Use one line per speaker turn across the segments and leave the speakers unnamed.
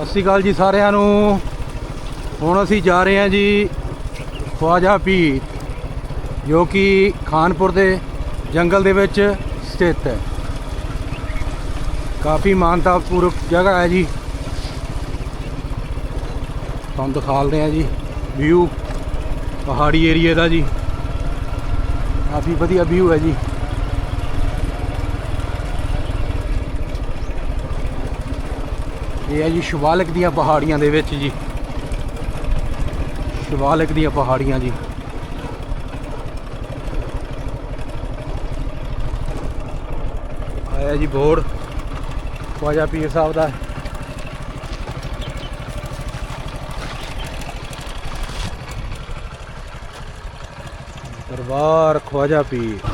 ਸਤਿ ਸ਼੍ਰੀ ਅਕਾਲ ਜੀ ਸਾਰਿਆਂ ਨੂੰ। ਹੁਣ ਅਸੀਂ ਜਾ ਰਹੇ ਹਾਂ ਜੀ ਖਵਾਜਾ ਪੀਰ ਜੋ ਕਿ ਖਾਨਪੁਰ ਦੇ ਜੰਗਲ ਦੇ ਵਿੱਚ ਸਥਿਤ ਹੈ। ਕਾਫੀ ਮਾਨਤਾਪੂਰਕ ਜਗ੍ਹਾ ਹੈ ਜੀ। ਤੁਹਾਨੂੰ ਦਿਖਾਲਦੇ ਹਾਂ ਜੀ ਵਿਊ ਪਹਾੜੀ ਏਰੀਏ ਦਾ ਜੀ। ਕਾਫੀ ਵਧੀਆ ਵਿਊ ਹੈ ਜੀ। ਇਹ ਹੈ ਜੀ, ਸ਼ਿਵਾਲਿਕ ਦੀਆਂ ਪਹਾੜੀਆਂ ਦੇ ਵਿੱਚ ਜੀ। ਸ਼ਿਵਾਲਿਕ ਦੀਆਂ ਪਹਾੜੀਆਂ ਜੀ। ਆਇਆ ਜੀ ਬੋਰਡ ਖਵਾਜਾ ਪੀਰ ਸਾਹਿਬ ਦਾ। ਦਰਬਾਰ ਖਵਾਜਾ ਪੀਰ।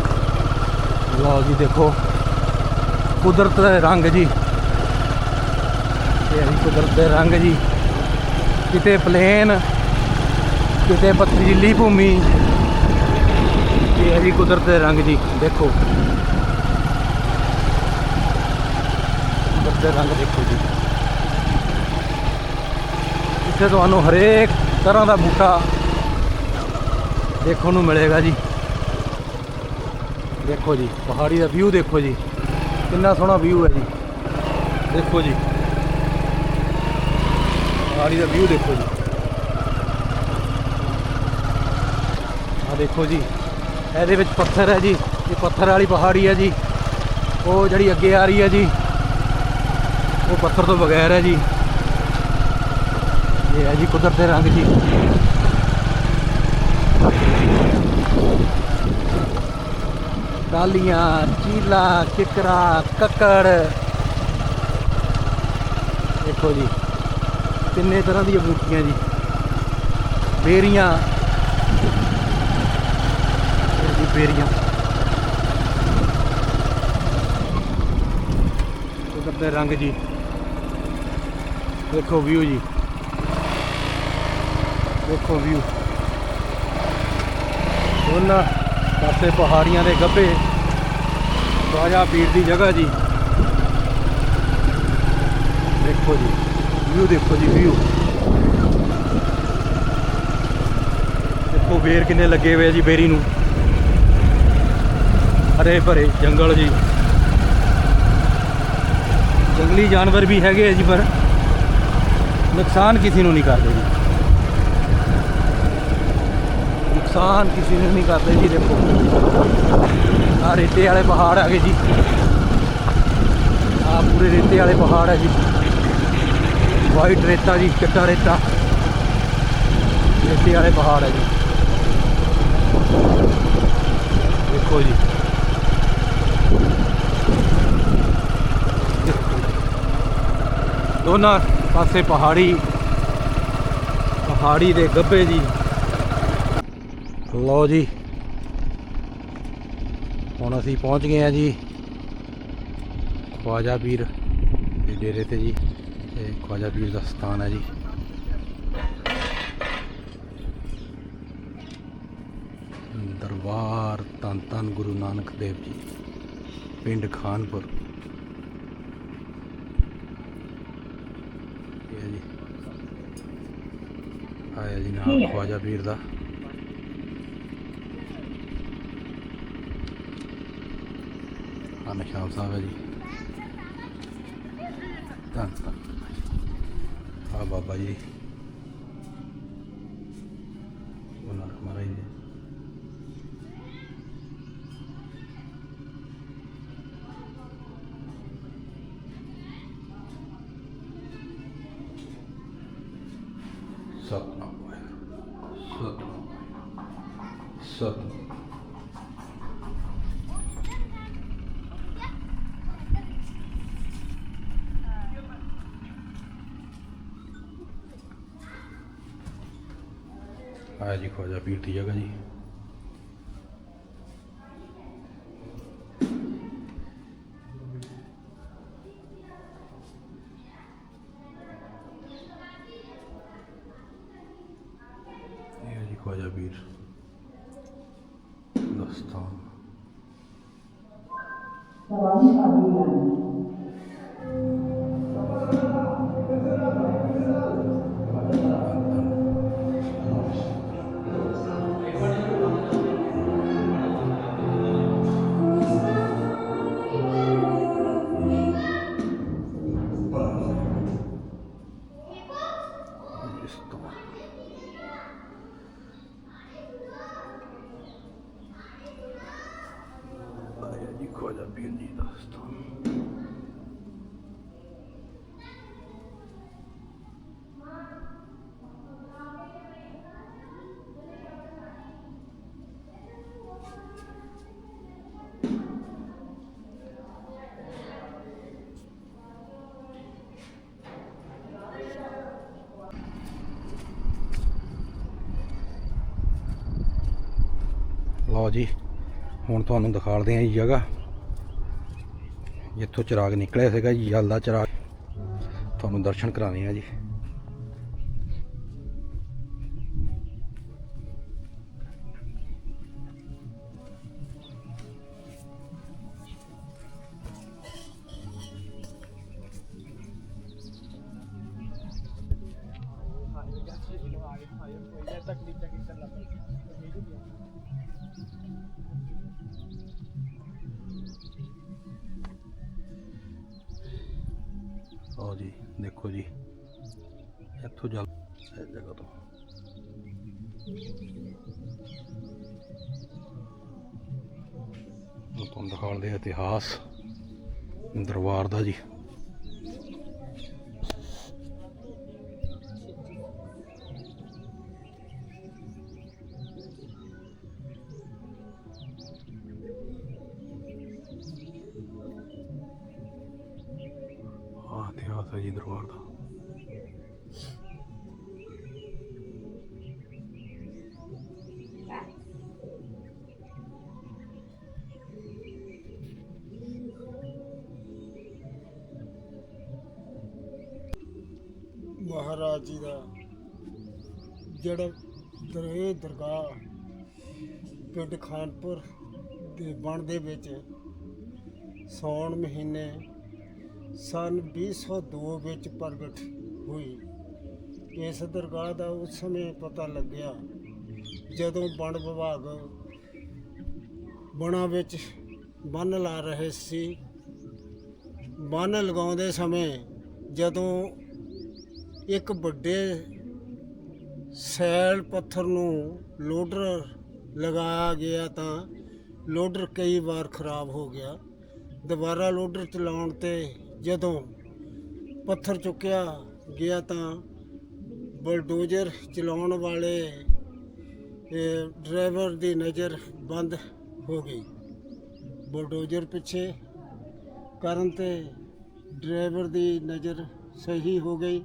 ਲਓ ਜੀ ਦੇਖੋ, ਕੁਦਰਤ ਦੇ ਰੰਗ ਜੀ। ਇਹ ਕੁਦਰਤ ਦੇ ਰੰਗ ਜੀ। ਕਿਤੇ ਪਲੇਨ ਕਿਤੇ ਪਥਰੀਲੀ ਭੂਮੀ। ਇਹ ਹੈ ਜੀ ਕੁਦਰਤ ਦੇ ਰੰਗ ਜੀ, ਦੇਖੋ। ਕੁਦਰਤ ਦੇ ਰੰਗ ਦੇਖੋ ਜੀ। ਇੱਥੇ ਤੁਹਾਨੂੰ ਹਰੇਕ ਤਰ੍ਹਾਂ ਦਾ ਬੂਟਾ ਦੇਖਣ ਨੂੰ ਮਿਲੇਗਾ ਜੀ। ਦੇਖੋ ਜੀ, ਪਹਾੜੀ ਦਾ ਵਿਊ ਦੇਖੋ ਜੀ। ਕਿੰਨਾ ਸੋਹਣਾ ਵਿਊ ਹੈ ਜੀ। ਦੇਖੋ ਜੀ। ਪਹਾੜੀ ਦਾ ਵਿਊ ਦੇਖੋ ਜੀ। ਆ ਦੇਖੋ ਜੀ, ਇਹਦੇ ਵਿੱਚ ਪੱਥਰ ਹੈ ਜੀ, ਇਹ ਪੱਥਰ ਵਾਲੀ ਪਹਾੜੀ ਹੈ ਜੀ। ਉਹ ਜਿਹੜੀ ਅੱਗੇ ਆ ਰਹੀ ਹੈ ਜੀ, ਉਹ ਪੱਥਰ ਤੋਂ ਬਗੈਰ ਹੈ ਜੀ। ਇਹ ਹੈ ਜੀ ਕੁਦਰਤ ਦੇ ਰੰਗ ਜੀ। ਟਾਲੀਆਂ ਚੀਲਾ, ਕਿਕਰਾ, ਕੱਕੜ। ਦੇਖੋ ਜੀ। ਕਿੰਨੇ ਤਰ੍ਹਾਂ ਦੀਆਂ ਬੂਟੀਆਂ ਜੀ। ਬੇਰੀਆਂ। ਜੀ ਬੇਰੀਆਂ। ਕੁਦਰਤ ਦੇ ਰੰਗ ਜੀ। ਦੇਖੋ ਵਿਊ ਜੀ। ਦੇਖੋ ਵਿਊ ਦੋਨਾਂ ਪਾਸੇ ਪਹਾੜੀਆਂ ਦੇ ਗੱਭੇ। ਖਵਾਜਾ ਪੀਰ ਦੀ ਜਗ੍ਹਾ ਜੀ। ਦੇਖੋ ਜੀ। ਵਿਊ ਦੇਖੋ ਜੀ ਵਿਊ ਦੇਖੋ ਬੇਰ ਕਿੰਨੇ ਲੱਗੇ ਹੋਏ ਆ ਜੀ ਬੇਰੀ ਨੂੰ। ਹਰੇ ਭਰੇ ਜੰਗਲ ਜੀ। ਜੰਗਲੀ ਜਾਨਵਰ ਵੀ ਹੈਗੇ ਆ ਜੀ, ਪਰ ਨੁਕਸਾਨ ਕਿਸੇ ਨੂੰ ਨਹੀਂ ਕਰਦੇ ਜੀ। ਨੁਕਸਾਨ ਕਿਸੇ ਨੂੰ ਨਹੀਂ ਕਰਦੇ ਜੀ, ਦੇਖੋ। ਆ ਰੇਤੇ ਵਾਲੇ ਪਹਾੜ ਆ ਗਏ ਜੀ। ਆ ਪੂਰੇ ਰੇਤੇ ਵਾਲੇ ਪਹਾੜ ਹੈ ਜੀ। ਵਾਈਟ ਰੇਤਾ ਜੀ, ਚਿੱਟਾ ਰੇਤਾ। ਰੇਤੇ ਵਾਲੇ ਪਹਾੜ ਹੈ ਜੀ। ਦੇਖੋ ਜੀ। ਦੋਨਾਂ ਪਾਸੇ ਪਹਾੜੀ। ਪਹਾੜੀ ਦੇ ਗੱਭੇ ਜੀ। ਲਓ ਜੀ। ਹੁਣ ਅਸੀਂ ਪਹੁੰਚ ਗਏ ਆ ਜੀ। ਖਵਾਜਾ ਪੀਰ ਦੇ ਡੇਰੇ ਤੇ ਜੀ। ਇਹ ਖਵਾਜਾ ਪੀਰ ਦਾ ਸਥਾਨ ਹੈ ਜੀ। ਦਰਬਾਰ ਧੰਨ ਧੰਨ ਗੁਰੂ ਨਾਨਕ ਦੇਵ ਜੀ ਪਿੰਡ ਖਾਨਪੁਰ। ਇਹ ਹੈ ਜੀ। ਆਇਆ ਜੀ ਨਾਮ ਖਵਾਜਾ ਪੀਰ ਦਾ। ਆ ਨਿਸ਼ਾਨ ਸਾਹਿਬ ਹੈ ਜੀ। ਧੰਨ ਧੰਨ ਆ ਬਾਬਾ ਜੀ ਉਹਨਾਂ ਮਹਾਰਾਜ ਜੀ ਸਤਨਾਮ ਵਾਹਿਗੁਰੂ ਸਤਨਾਮ ਵਾਹਿਗੁਰੂ। ਸਤਨਾਮ ਆਇਆ ਜੀ ਖਵਾਜਾ ਪੀਰ ਦੀ ਜਗ੍ਹਾ ਜੀ ਇਹ ਹੈ ਜੀ ਖਵਾਜਾ ਪੀਰ ਦਾ ਸਥਾਨ
Trabalhos Kolla billigast.
ਲਓ ਜੀ ਹੁਣ ਤੁਹਾਨੂੰ ਦਿਖਾਲਦੇ ਆਂ ਇਹ ਜਗ੍ਹਾ ਜਿੱਥੋਂ ਚਿਰਾਗ ਨਿਕਲਿਆ ਸੀਗਾ ਜੀ ਜਲ ਦਾ ਚਿਰਾਗ। ਤੁਹਾਨੂੰ ਦਰਸ਼ਨ ਕਰਾਣੇ ਆ ਜੀ। ਆਓ ਜੀ, ਦੇਖੋ ਜੀ। ਇੱਥੋਂ ਜਲ ਇਸ ਜਗ੍ਹਾ ਤੋਂ। ਹੁਣ ਤੁਹਾਨੂੰ ਦਿਖਾਉਂਦੇ ਇਤਿਹਾਸ, ਦਰਬਾਰ ਦਾ ਜੀ। ਇਤਿਹਾਸ ਹੈ ਜੀ ਦਰਬਾਰ ਦਾ।
ਮਹਾਰਾਜ ਜੀ ਦਾ ਜਿਹੜਾ ਦਰਏ ਦਰਗਾਹ ਪਿੰਡ ਖਾਨਪੁਰ ਦੇ ਬਣ ਦੇ ਵਿੱਚ ਸੌਣ ਮਹੀਨੇ ਸਨ 2002 ਵਿੱਚ ਪ੍ਰਗਟ ਹੋਈ। ਇਸ ਦਰਗਾਹ ਦਾ ਉਸ ਸਮੇਂ ਪਤਾ ਲੱਗਿਆ ਜਦੋਂ ਵਣ ਵਿਭਾਗ ਬਣਾ ਵਿੱਚ ਬੰਨ ਲਾ ਰਹੇ ਸੀ। ਬੰਨ ਲਗਾਉਂਦੇ ਸਮੇਂ ਜਦੋਂ ਇੱਕ ਵੱਡੇ ਸੈਲ ਪੱਥਰ ਨੂੰ ਲੋਡਰ ਲਗਾਇਆ ਗਿਆ ਤਾਂ ਲੋਡਰ ਕਈ ਵਾਰ ਖਰਾਬ ਹੋ ਗਿਆ। ਦੁਬਾਰਾ ਲੋਡਰ ਚਲਾਉਣ ਤੇ ਜਦੋਂ ਪੱਥਰ ਚੁੱਕਿਆ ਗਿਆ ਤਾਂ ਬਲਡੋਜ਼ਰ ਚਲਾਉਣ ਵਾਲੇ ਡਰਾਈਵਰ ਦੀ ਨਜ਼ਰ ਬੰਦ ਹੋ ਗਈ। ਬਲਡੋਜ਼ਰ ਪਿੱਛੇ ਕਰਨ ਤੇ ਡਰਾਈਵਰ ਦੀ ਨਜ਼ਰ ਸਹੀ ਹੋ ਗਈ।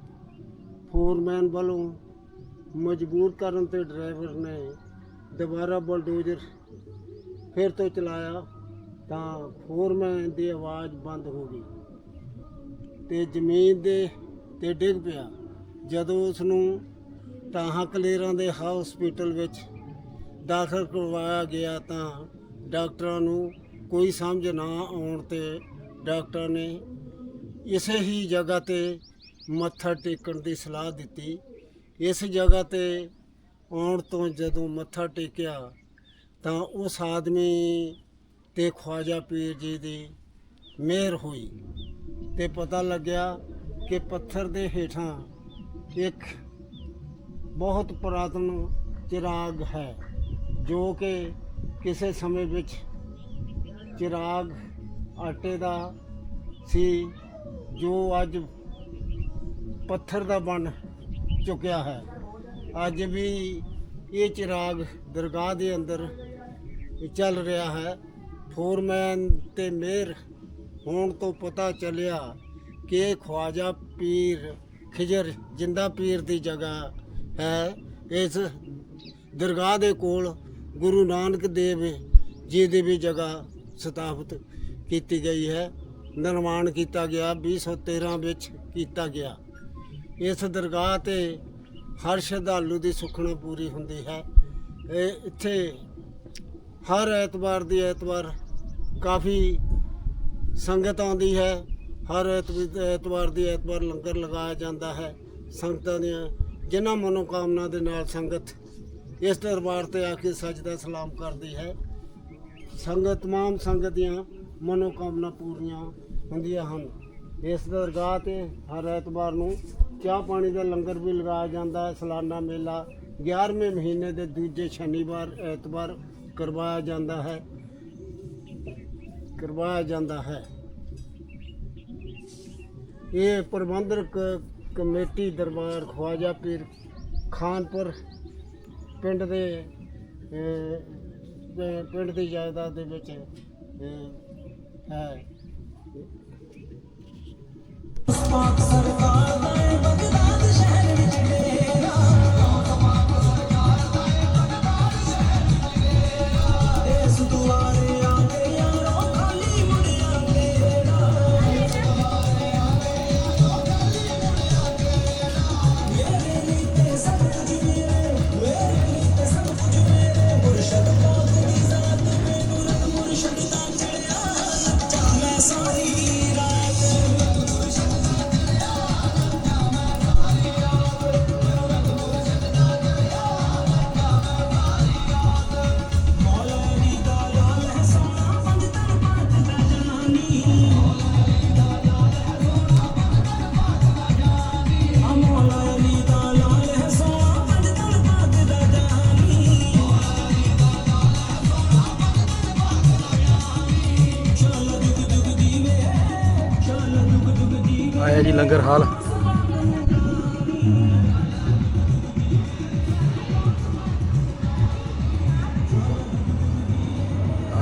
ਫੋਰਮੈਨ ਵੱਲੋਂ ਮਜਬੂਰ ਕਰਨ ਤੇ ਡਰਾਈਵਰ ਨੇ ਦੁਬਾਰਾ ਬਲਡੋਜ਼ਰ ਫਿਰ ਤੋਂ ਚਲਾਇਆ ਤਾਂ ਫੋਰਮੈਨ ਦੀ ਆਵਾਜ਼ ਬੰਦ ਹੋ ਗਈ। ਤੇ ਜ਼ਮੀਨ ਦੇ ਤੇ ਡਿੱਗ ਪਿਆ। ਜਦੋਂ ਉਸ ਨੂੰ ਟਾਹਾਂ ਕਲੇਰਾਂ ਦੇ ਹਸਪੀਟਲ ਵਿੱਚ ਦਾਖਲ ਕਰਵਾਇਆ ਗਿਆ ਤਾਂ ਡਾਕਟਰਾਂ ਨੂੰ ਕੋਈ ਸਮਝ ਨਾ ਆਉਣ ਤੇ ਡਾਕਟਰ ਨੇ ਇਸੇ ਹੀ ਜਗ੍ਹਾ ਤੇ ਮੱਥਾ ਟੇਕਣ ਦੀ ਸਲਾਹ ਦਿੱਤੀ। ਇਸ ਜਗ੍ਹਾ ਤੇ ਆਉਣ ਤੋਂ ਜਦੋਂ ਮੱਥਾ ਟੇਕਿਆ ਤਾਂ ਉਸ ਆਦਮੀ ਤੇ ਖਵਾਜਾ ਪੀਰ ਜੀ ਦੀ ਮਿਹਰ ਹੋਈ। ਤੇ ਪਤਾ ਲੱਗਿਆ ਕਿ ਪੱਥਰ ਦੇ ਹੇਠਾਂ ਇੱਕ ਬਹੁਤ ਪੁਰਾਤਨ ਚਿਰਾਗ ਹੈ, ਜੋ ਕਿ ਕਿਸੇ ਸਮੇਂ ਵਿੱਚ ਚਿਰਾਗ ਆਟੇ ਦਾ ਸੀ, ਜੋ ਅੱਜ ਪੱਥਰ ਦਾ ਬਣ ਚੁੱਕਿਆ ਹੈ। ਅੱਜ ਵੀ ਇਹ ਚਿਰਾਗ ਦਰਗਾਹ ਦੇ ਅੰਦਰ ਚੱਲ ਰਿਹਾ ਹੈ। ਫੋਰਮੈਨ ਤੇ ਮੇਰ ਹੋਣ ਤੋਂ ਪਤਾ ਚੱਲਿਆ ਕਿ ਖਵਾਜਾ ਪੀਰ, ਖਿਜਰ, ਜਿੰਦਾ ਪੀਰ ਦੀ ਜਗ੍ਹਾ ਹੈ। ਇਸ ਦਰਗਾਹ ਦੇ ਕੋਲ ਗੁਰੂ ਨਾਨਕ ਦੇਵ ਜੀ ਦੀ ਵੀ ਜਗ੍ਹਾ ਸਥਾਪਿਤ ਕੀਤੀ ਗਈ ਹੈ। ਨਿਰਮਾਣ ਕੀਤਾ ਗਿਆ 2013 ਵਿੱਚ ਕੀਤਾ ਗਿਆ। ਇਸ ਦਰਗਾਹ ਤੇ ਹਰ ਸ਼ਰਧਾਲੂ ਦੀ ਸੁਖਣਾ ਪੂਰੀ ਹੁੰਦੀ ਹੈ। ਇਹ ਇੱਥੇ ਹਰ ਐਤਵਾਰ ਦੀ ਐਤਵਾਰ ਕਾਫੀ ਸੰਗਤ ਆਉਂਦੀ ਹੈ। ਹਰ ਐਤਵ- ਐਤਵਾਰ ਦੀ ਐਤਵਾਰ ਲੰਗਰ ਲਗਾਇਆ ਜਾਂਦਾ ਹੈ ਸੰਗਤਾਂ ਦੀਆਂ, ਜਿਨ੍ਹਾਂ ਮਨੋਕਾਮਨਾ ਦੇ ਨਾਲ ਸੰਗਤ ਇਸ ਦਰਬਾਰ ਤੇ ਆ ਕੇ ਸਜਦਾ ਸਲਾਮ ਕਰਦੀ ਹੈ। ਸੰਗਤ, ਤਮਾਮ ਸੰਗਤ ਦੀਆਂ ਮਨੋਕਾਮਨਾ ਪੂਰੀਆਂ ਹੁੰਦੀਆਂ ਹਨ। ਇਸ ਦਰਗਾਹ ਤੇ ਹਰ ਐਤਵਾਰ ਨੂੰ ਚਾਹ ਪਾਣੀ ਦਾ ਲੰਗਰ ਵੀ ਲਗਾਇਆ ਜਾਂਦਾ ਹੈ। ਸਾਲਾਨਾ ਮੇਲਾ 11ਵੇਂ ਮਹੀਨੇ ਦੇ ਦੂਜੇ ਸ਼ਨੀਵਾਰ ਐਤਵਾਰ ਕਰਵਾਇਆ ਜਾਂਦਾ ਹੈ। ਕਰਵਾਇਆ ਜਾਂਦਾ ਹੈ। ਇਹ ਪ੍ਰਬੰਧਕ ਕਮੇਟੀ ਦਰਬਾਰ ਖਵਾਜਾ ਪੀਰ ਖਾਨਪੁਰ ਪਿੰਡ ਦੇ ਪਿੰਡ ਦੀ ਜਾਇਦਾਦ ਦੇ ਵਿੱਚ ਹੈ
ਹੈ।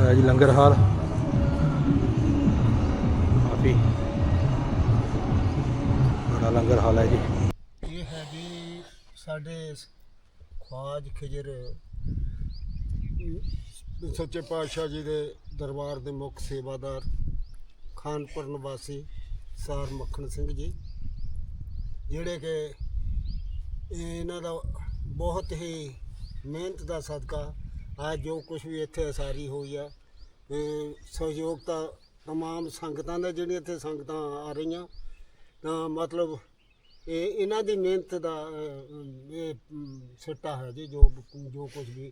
ਆਇਆ ਜੀ ਲੰਗਰ ਹਾਲ। ਕਾਫੀ ਬੜਾ ਲੰਗਰ ਹਾਲ ਹੈ ਜੀ।
ਇਹ ਹੈ ਜੀ ਸਾਡੇ ਖਵਾਜ ਖਿਜਰ ਸੱਚੇ ਪਾਤਸ਼ਾਹ ਜੀ ਦੇ ਦਰਬਾਰ ਦੇ ਮੁੱਖ ਸੇਵਾਦਾਰ ਖਾਨਪੁਰ ਨਿਵਾਸੀ ਸਾਰ ਮੱਖਣ ਸਿੰਘ ਜੀ, ਜਿਹੜੇ ਕਿ ਇਹਨਾਂ ਦਾ ਬਹੁਤ ਹੀ ਮਿਹਨਤ ਦਾ ਸਦਕਾ ਆ ਜੋ ਕੁਝ ਵੀ ਇੱਥੇ ਅਸਾਰੀ ਹੋਈ ਆ ਇਹ ਸਹਿਯੋਗ ਤਾਂ ਤਮਾਮ ਸੰਗਤਾਂ ਦਾ ਜਿਹੜੀਆਂ ਇੱਥੇ ਸੰਗਤਾਂ ਆ ਰਹੀਆਂ। ਤਾਂ ਮਤਲਬ ਇਹ ਇਹਨਾਂ ਦੀ ਮਿਹਨਤ ਦਾ ਅਹ, ਇਹ ਅਮ, ਸਿੱਟਾ ਹੈ ਜੀ ਜੋ ਜੋ ਕੁਝ ਵੀ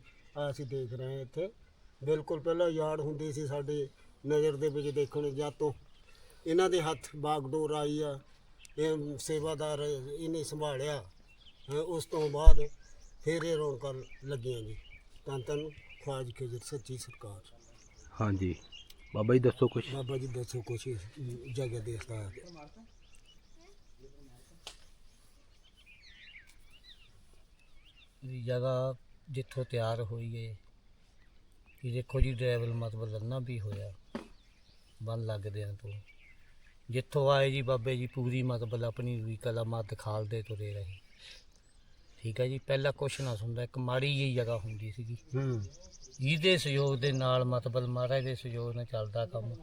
ਅਸੀਂ ਦੇਖ ਰਹੇ ਹਾਂ ਇੱਥੇ। ਬਿਲਕੁਲ ਪਹਿਲਾਂ ਯਾਦ ਹੁੰਦੀ ਸੀ ਸਾਡੇ ਨਜ਼ਰ ਦੇ ਵਿੱਚ ਦੇਖਣ ਜਾਂ ਤੋਂ ਇਹਨਾਂ ਦੇ ਹੱਥ ਬਾਗਡੋਰ ਆਈ ਆ ਇਹ ਸੇਵਾਦਾਰ ਇਹਨੇ ਸੰਭਾਲਿਆ ਹੈਂ, ਉਸ ਤੋਂ ਬਾਅਦ ਫਿਰ ਇਹ ਰੌਣਕਾਂ ਲੱਗੀਆਂ ਜੀ। ਤਾਂ ਤਨ ਖਵਾਜ ਖਿਜਰ ਸੱਚੀ ਸਰਕਾਰ।
ਹਾਂਜੀ। ਬਾਬਾ ਜੀ ਦੱਸੋ ਕੁਝ
ਬਾਬਾ ਜੀ ਦੱਸੋ ਕੁਛ ਇਸ ਜਗ੍ਹਾ ਦੇਖਦਾ ਹੈ
ਦੀ ਜਗ੍ਹਾ ਜਿੱਥੋਂ ਤਿਆਰ ਹੋਈ ਏ ਕਿ ਦੇਖੋ ਜੀ ਡਰਾਈਵਰ ਮਤਲਬ ਲੰਨਾ ਵੀ ਹੋਇਆ ਬੰਨ ਲੱਗਦਿਆਂ ਤੋਂ। ਜਿੱਥੋਂ ਆਏ ਜੀ ਬਾਬੇ ਜੀ ਪੂਰੀ ਮਤਲਬ ਆਪਣੀ ਵੀ ਕਲਾਮਾਤ ਦਿਖਾਲਦੇ ਤੁਰੇ ਰਹੇ। ਠੀਕ ਹੈ ਜੀ ਪਹਿਲਾਂ ਕੁਛ ਨਾ ਸੁਣਦਾ ਇੱਕ ਮਾੜੀ ਜਿਹੀ ਜਗ੍ਹਾ ਹੁੰਦੀ ਸੀਗੀ।
ਹੂੰ।
ਜਿਹਦੇ ਸਹਿਯੋਗ ਦੇ ਨਾਲ ਮਤਲਬ ਮਹਾਰਾਜ ਦੇ ਸਹਿਯੋਗ ਨਾਲ ਚੱਲਦਾ ਕੰਮ।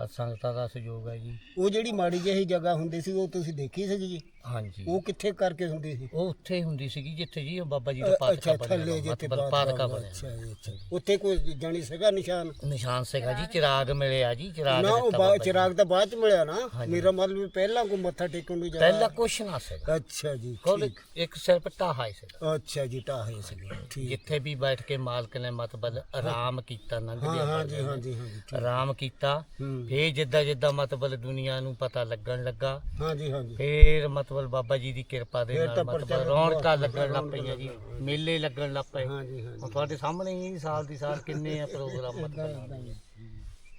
ਆ ਸੰਗਤਾਂ ਦਾ ਸਹਿਯੋਗ ਹੈ ਜੀ।
ਉਹ ਜਿਹੜੀ ਮਾੜੀ ਜਿਹੀ ਜਗ੍ਹਾ ਹੁੰਦੀ ਸੀ ਉਹ ਤੁਸੀਂ ਦੇਖੀ ਸੀ ਜੀ?
ਹਾਂਜੀ।
ਉਹ ਕਿੱਥੇ ਕਰਕੇ ਹੁੰਦੀ ਸੀ?
ਉਹ ਉੱਥੇ ਹੁੰਦੀ ਸੀਗੀ ਜਿੱਥੇ ਜੀ ਉਹ ਬਾਬਾ ਜੀ ਦਾ
ਅੱਛਾ
ਬਣਿਆ
ਥੱਲੇ ਜਿੱਥੇ
ਮਤਲਬ ਬਣਿਆ
ਅੱਛਾ ਜੀ, ਅੱਛਾ ਜੀ। ਉੱਥੇ ਕੋਈ ਜਾਣੀ ਸੀਗਾ ਨਿਸ਼ਾਨ?
ਨਿਸ਼ਾਨ ਸੀਗਾ ਜੀ ਚਿਰਾਗ ਮਿਲਿਆ ਜੀ ਚਿਰਾਗ
ਨਾ ਉਹ
ਦਿੱਤਾ
ਬਾ-
ਬਾਬਾ ਜੀ
ਚਿਰਾਗ ਤਾਂ ਬਾਅਦ ਚ ਮਿਲਿਆ ਨਾ?
ਹਾਂਜੀ।
ਮੇਰਾ ਮਤਲਬ ਵੀ ਪਹਿਲਾਂ ਕੋ ਮੱਥਾ ਟੇਕਣ ਨੂੰ
ਪਹਿਲਾਂ ਕੁਛ ਨਾ ਸੀਗਾ।
ਅੱਛਾ ਜੀ
ਕੋਲ
ਠੀਕ।
ਇੱਕ ਸਿਰਫ ਢਾਹਾ ਹੀ ਸੀਗਾ।
ਅੱਛਾ ਜੀ ਟਾਹੇ ਸੀ ਠੀਕ।
ਜਿੱਥੇ ਵੀ ਬੈਠ ਕੇ ਮਾਲਕ ਨੇ ਮਤਲਬ ਆਰਾਮ ਕੀਤਾ
ਹਾਂ
ਲੰਘਦੇ
ਹਾਂ ਜੀ ਹਾਂ ਜੀ ਹਾਂ ਜੀ ਠੀਕ।
ਆਰਾਮ ਕੀਤਾ।
ਹੂੰ।
ਫੇਰ ਜਿੱਦਾਂ ਜਿੱਦਾਂ ਮਤਲਬ ਦੁਨੀਆ ਨੂੰ ਪਤਾ ਲੱਗਣ ਲੱਗਾ
ਹਾਂ ਜੀ ਹਾਂ ਜੀ
ਫੇਰ ਮਤਲਬ ਬਾਬਾ ਜੀ ਦੀ ਕਿਰਪਾ ਦੇ
ਫੇਰ
ਨਾਲ
ਤਾਂ
ਮਤਲਬ
ਪ੍ਰਚਾਰ
ਰੌਣਕਾਂ ਲੱਗਣ ਲੱਗ ਪਈਆਂ ਜੀ ਮੇਲੇ ਲੱਗਣ ਲੱਗ ਪਏ।
ਹਾਂ ਜੀ ਹਾਂ
ਹੁਣ ਤੁਹਾਡੇ ਸਾਹਮਣੇ ਹੀ ਸਾਲ ਦੀ ਸਾਲ ਕਿੰਨੇ ਆ ਪ੍ਰੋਗਰਾਮ ਮਤਲਬ?
ਜੀ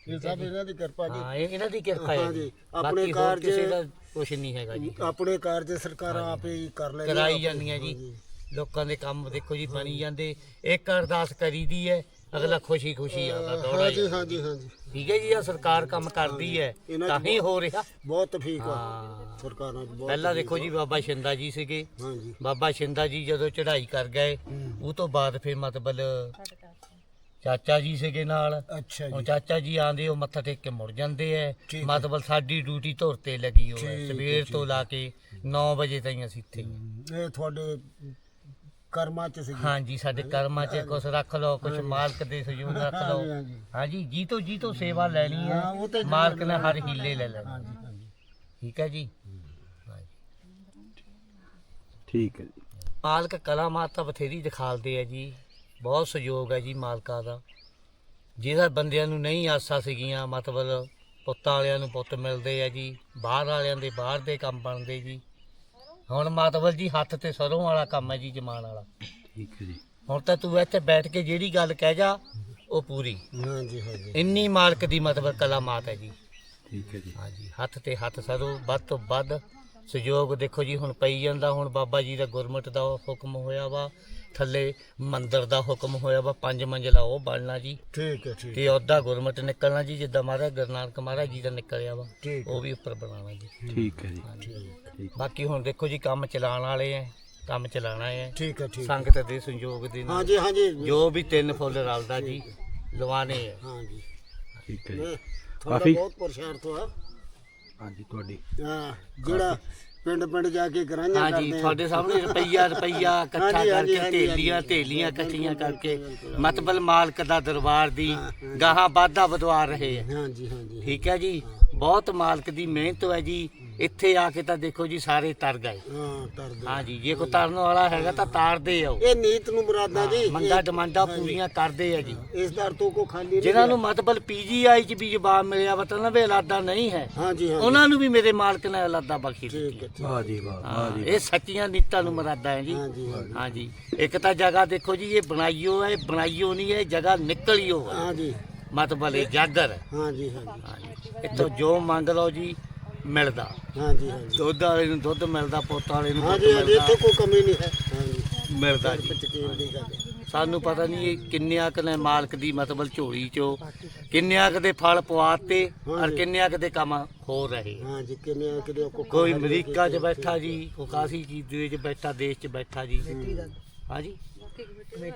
ਇਹ ਸਭ ਇਹਨਾਂ ਦੀ ਕਿਰਪਾ ਜੀ।
ਹਾਂ ਇਹ ਇਹਨਾਂ ਦੀ ਕਿਰਪਾ ਹੈ
ਹਾਂ
ਜੀ।
ਜੀ, ਆਪਣੇ
ਬਾਕੀ ਹੋਰ
ਕਾਰਜ-
ਕਿਸੇ ਦਾ ਕੁਛ ਨਹੀਂ ਹੈਗਾ ਜੀ।
ਆਪਣੇ ਕਾਰਜ ਸਰਕਾਰਾਂ ਆਪੇ ਹੀ ਕਰ ਲੈਂਦੀਆਂ
ਕਰਾਈ ਜਾਂਦੀਆਂ ਜੀ। ਲੋਕਾਂ ਦੇ ਕੰਮ ਦੇਖੋ ਜੀ ਬਣੀ ਜਾਂਦੇ। ਇੱਕ ਅਰਦਾਸ ਕਰੀਦੀ ਹੈ ਅਗਲਾ ਖੁਸ਼ੀ ਖੁਸ਼ੀ ਆਉਂਦਾ ਦੌੜਾ
ਹਾਂ
ਜੀ
ਜੀ ਹਾਂ ਜੀ ਹਾਂ ਜੀ।
ਠੀਕ ਹੈ ਜੀ ਆ ਸਰਕਾਰ ਕੰਮ ਕਰਦੀ ਹੈ
ਇਹਨਾਂ
ਤਾਂ ਹੀ ਹੋ ਰਿਹਾ।
ਬਹੁਤ ਠੀਕ ਆ।
ਹਾਂ।
ਸਰਕਾਰਾਂ ਚ ਬਹੁਤ
ਪਹਿਲਾਂ ਦੇਖੋ ਜੀ ਬਾਬਾ ਸ਼ਿੰਦਾ ਜੀ ਸੀਗੇ।
ਹਾਂ ਜੀ।
ਬਾਬਾ ਸ਼ਿੰਦਾ ਜੀ ਜਦੋਂ ਚੜ੍ਹਾਈ ਕਰ ਗਏ
ਹੂੰ।
ਉਹ ਤੋਂ ਬਾਅਦ ਫਿਰ ਮਤਲਬ ਚਾਚਾ ਜੀ ਸੀਗੇ ਨਾਲ।
ਅੱਛਾ
ਹੁਣ
ਜੀ
ਚਾਚਾ ਜੀ ਆਂਦੇ ਉਹ ਮੱਥਾ ਟੇਕ ਕੇ ਮੁੜ ਜਾਂਦੇ ਐ।
ਠੀਕ ਹੈ।
ਮਤਲਬ ਸਾਡੀ ਡਿਊਟੀ ਧੁਰ ਤੇ ਲੱਗੀ ਹੋਈ ਹੈ
ਠੀਕ ਹੈ,
ਸਵੇਰ ਤੋਂ ਲਾ ਕੇ 9 ਵਜੇ ਤਾਈਂ ਅਸੀਂ ਇੱਥੇ ਹੀ। ਹਾਂ।
ਇਹ ਤੁਹਾਡੇ ਕਰਮਾਂ ਚ ਸੀ
ਹਾਂਜੀ ਸਾਡੇ ਕਰਮਾਂ 'ਚ ਕੁਛ ਰੱਖ ਲਓ ਕੁਛ ਮਾਲਕ ਦੇ ਸਹਿਯੋਗ ਰੱਖ ਲਓ। ਹਾਂਜੀ। ਜੀ ਤੋਂ ਜੀ ਤੋਂ ਸੇਵਾ ਲੈਣੀ ਹੈ।
ਹਾਂ, ਉਹ ਤੇ
ਮਾਲਕ ਨੇ ਹਰ ਹੀਲੇ ਲੈ ਲੈਣੇ।
ਜੀ ਹਾਂ ਜੀ?
ਠੀਕ ਹੈ। ਜੀ
ਠੀਕ ਹੈ ਜੀ।
ਮਾਲਕ ਕਲਾ ਮਾਤਾ ਬਥੇਰੀ ਦਿਖਾਲਦੇ ਆ ਜੀ। ਬਹੁਤ ਸਹਿਯੋਗ ਹੈ ਜੀ ਮਾਲਕਾ ਦਾ। ਜਿਹਦਾ ਬੰਦਿਆਂ ਨੂੰ ਨਹੀਂ ਆਸਾਂ ਸੀਗੀਆਂ ਮਤਲਬ ਪੁੱਤਾਂ ਵਾਲਿਆਂ ਨੂੰ ਪੁੱਤ ਮਿਲਦੇ ਆ ਜੀ। ਬਾਹਰ ਵਾਲਿਆਂ ਦੇ ਬਾਹਰ ਦੇ ਕੰਮ ਬਣਦੇ ਜੀ। ਹੁਣ ਮਤਲਬ ਜੀ ਹੱਥ ਤੇ ਸਰੋਂ ਵਾਲਾ ਕੰਮ ਹੈ ਜੀ ਜਮਾਨ ਵਾਲਾ।
ਠੀਕ ਹੈ ਜੀ।
ਹੁਣ ਤਾਂ ਤੂੰ ਇੱਥੇ ਬੈਠ ਕੇ ਜਿਹੜੀ ਗੱਲ ਕਹਿ ਜਾ ਉਹ ਪੂਰੀ।
ਹਾਂ ਜੀ ਹਾਂ ਜੀ।
ਇੰਨੀ ਮਾਲਕ ਦੀ ਮਤਲਬ ਕਲਾ ਮਾਤ ਹੈ ਜੀ।
ਠੀਕ ਹੈ ਜੀ।
ਹਾਂਜੀ ਹੱਥ ਤੇ ਹੱਥ ਸਰੋਂ ਵੱਧ ਤੋਂ ਵੱਧ ਸਹਿਯੋਗ ਦੇਖੋ ਜੀ ਹੁਣ ਪਈ ਜਾਂਦਾ ਹੁਣ ਬਾਬਾ ਜੀ ਦਾ ਗੁਰਮਟ ਦਾ ਹੁਕਮ ਹੋਇਆ ਵਾ ਥੱਲੇ ਮੰਦਿਰ ਦਾ ਹੁਕਮ ਹੋਇਆ ਵਾ ਪੰਜ ਮੰਜ਼ਲਾ ਉਹ ਬਣਨਾ ਜੀ।
ਠੀਕ ਹੈ ਠੀਕ
ਤੇ ਉਹਦਾ ਗੁਰਮਟ ਨਿਕਲਣਾ ਜੀ ਜਿੱਦਾਂ ਮਹਾਰਾਜ ਗੁਰੂ ਨਾਨਕ ਮਹਾਰਾਜ ਜੀ ਦਾ ਨਿਕਲਿਆ ਵਾ
ਠੀਕ
ਉਹ ਵੀ ਉੱਪਰ ਬਣਾਉਣਾ ਜੀ।
ਠੀਕ ਹੈ ਜੀ।
ਬਾਕੀ ਹੁਣ ਦੇਖੋ ਜੀ ਕੰਮ ਚਲਾਉਣ ਵਾਲੇ ਐ ਕੰਮ ਚਲਾਣਾ ਹੈ
ਠੀਕ ਹੈ ਠੀਕ
ਸੰਗਤ ਦੇ ਸੰਯੋਗ ਦੇ
ਹਾਂ
ਨਾਲ।
ਜੀ ਹਾਂ ਜੀ
ਜੋ ਵੀ ਤਿੰਨ ਫੁੱਲ ਰਲਦਾ ਜੀ ਲਵਾਣੇ ਹੈ।
ਹਾਂ ਜੀ
ਠੀਕ ਹੈ ਜੀ। ਕਾਫੀ-
ਬਹੁਤ ਪਰੇਸ਼ਾਨ ਤੋਂ ਆ।
ਹਾਂਜੀ ਤੁਹਾਡੀ।
ਹਾਂ ਜਿਹੜਾ ਪਿੰਡ ਪਿੰਡ ਜਾ ਕੇ ਗਰਾਈਆਂ
ਹਾਂਜੀ
ਕਰਦੇ ਆ।
ਤੁਹਾਡੇ ਸਾਹਮਣੇ ਰੁਪਈਆ ਰੁਪਈਆ ਇਕੱਠਾ
ਹਾਂਜੀ, ਹਾਂਜੀ,
ਕਰਕੇ
ਹਾਂਜੀ,
ਢੇਲੀਆਂ
ਹਾਂਜੀ।
ਢੇਲੀਆਂ ਇਕੱਠੀਆਂ ਕਰਕੇ ਮਤਲਬ ਮਾਲਕ ਦਾ ਦਰਬਾਰ ਦੀ ਗਾਹਾਂ ਵਾਧਾ ਵਧਵਾ ਰਹੇ ਹੈ
ਹਾਂ ਜੀ ਹਾਂ ਜੀ
ਠੀਕ ਹੈ ਜੀ? ਬਹੁਤ ਮਾਲਕ ਦੀ ਮਿਹਨਤ ਹੈ ਜੀ। ਇੱਥੇ ਆ ਕੇ ਤਾਂ ਦੇਖੋ ਜੀ ਸਾਰੇ ਤਰ ਗਏ।
ਹਾਂ ਤਰਦੇ
ਹਾਂਜੀ ਜੇ ਕੋਈ ਤਰਨ ਵਾਲਾ ਹੈਗਾ ਤਾਂ ਤਾਰਦੇ ਆਓ।
ਇਹ ਨੀਤ ਨੂੰ ਮੁਰਾਦਾ ਜੀ।
ਮੰਗਾ ਡਿਮਾਂਡਾਂ ਪੂਰੀਆਂ ਕਰਦੇ ਆ ਜੀ।
ਇਸ ਦਰ ਤੋਂ ਕੋ ਖਾਲੀ ਨਹੀਂ
ਜਿਨ੍ਹਾਂ ਨੂੰ ਮਤਲਬ ਪੀਜੀਆਈ ਚ ਵੀ ਜਵਾਬ ਮਿਲਿਆ ਵਤਨ ਵੀ ਇਲਾਦਾ ਨਹੀਂ ਹੈ।
ਹਾਂ ਜੀ ਹਾਂ ਜੀ।
ਉਹਨਾਂ ਨੂੰ ਵੀ ਮੇਰੇ ਮਾਲਕ ਨੇ ਇਲਾਦਾ ਬਖਸ਼ੀ
ਠੀਕ ਹੈ ਠੀਕ
ਵਾਹ ਜੀ ਵਾਹ
ਹਾਂ,
ਜੀ
ਇਹ ਸੱਚੀਆਂ ਨੀਤਾਂ ਨੂੰ ਮਰਾਦਾ ਹੈ ਜੀ।
ਹਾਂ ਜੀ ਹਾਂ ਜੀ।
ਇੱਕ ਤਾਂ ਜਗ੍ਹਾ ਦੇਖੋ ਜੀ ਇਹ ਬਣਾਈਓ ਹੈ ਬਣਾਈਓ ਨਹੀਂ ਹੈ ਜਗ੍ਹਾ ਨਿਕਲਿਓ ਹੈ।
ਹਾਂ ਜੀ
ਮਤਲਬ ਇਹ ਜਾਗਰ ਹੈ।
ਹਾਂ ਜੀ ਹਾਂ ਜੀ
ਇੱਥੋਂ ਜੋ ਮੰਗ ਲਓ ਜੀ ਮਿਲਦਾ।
ਹਾਂਜੀ ਹਾਂਜੀ।
ਦੁੱਧ ਵਾਲੇ ਨੂੰ ਦੁੱਧ ਮਿਲਦਾ ਪੁੱਤ ਵਾਲੇ ਨੂੰ ਪੁੱਤ
ਹਾਂਜੀ ਹਾਂਜੀ
ਮਿਲਦਾ।
ਇੱਥੇ ਕੋਈ ਕਮੀ ਨਹੀਂ ਹੈ। ਹਾਂਜੀ।
ਮਿਲਦਾ ਜੀ।
ਯਕੀਨ ਦੀ ਗੱਲ ਹੈ
ਸਾਨੂੰ ਪਤਾ ਨਹੀਂ ਇਹ ਕਿੰਨਿਆਂ ਕੁ ਨੇ ਮਾਲਕ ਦੀ ਮਤਲਬ ਝੋਲੀ ਚੋਂ ਕਿੰਨਿਆਂ ਕੁ ਦੇ ਫਲ ਪਵਾਤੇ ਔਰ। ਕਿੰਨਿਆਂ ਕੁ ਦੇ ਕੰਮ ਹੋ ਰਹੇ।
ਹਾਂਜੀ
ਕੋਈ ਅਮਰੀਕਾ 'ਚ ਬੈਠਾ ਜੀ ਕੋਈ ਕਾਸੀ ਚੀਜ਼ ਦੇ 'ਚ ਬੈਠਾ ਦੇਸ਼ 'ਚ ਬੈਠਾ ਜੀ। ਹਾਂਜੀ।